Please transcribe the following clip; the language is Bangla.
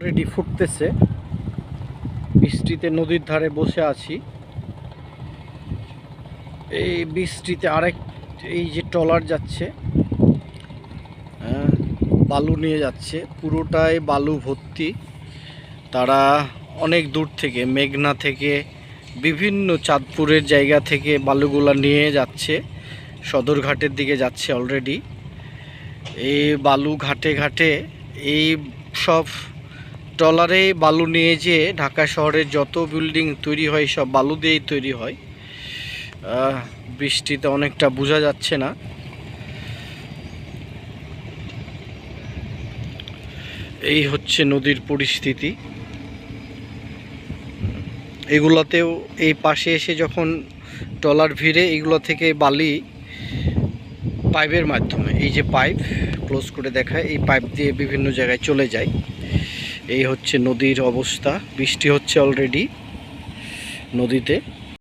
অলরেডি ফুটতেছে। বৃষ্টিতে নদীর ধারে বসে আছি। এই বৃষ্টিতে আরেক এই যে ট্রলার যাচ্ছে হ্যাঁ, বালু নিয়ে যাচ্ছে। পুরোটাই বালু ভর্তি। তারা অনেক দূর থেকে মেঘনা থেকে বিভিন্ন চাঁদপুরের জায়গা থেকে বালুগুলা নিয়ে যাচ্ছে। সদরঘাটের দিকে যাচ্ছে অলরেডি এই বালু ঘাটে ঘাটে এই সব ট্রলারে বালু নিয়ে যেয়ে ঢাকা শহরের যত বিল্ডিং তৈরি হয়, সব বালু দিয়েই তৈরি হয়। বৃষ্টিতে অনেকটা বোঝা যাচ্ছে না। এই হচ্ছে নদীর পরিস্থিতি। এগুলোতেও এই পাশে এসে যখন ট্রলার ভিড়ে, এগুলো থেকে বালি পাইপের মাধ্যমে, এই যে পাইপ, ক্লোজ করে দেখায়, এই পাইপ দিয়ে বিভিন্ন জায়গায় চলে যায়। এই হচ্ছে নদীর অবস্থা বৃষ্টি হচ্ছে অলরেডি নদীতে।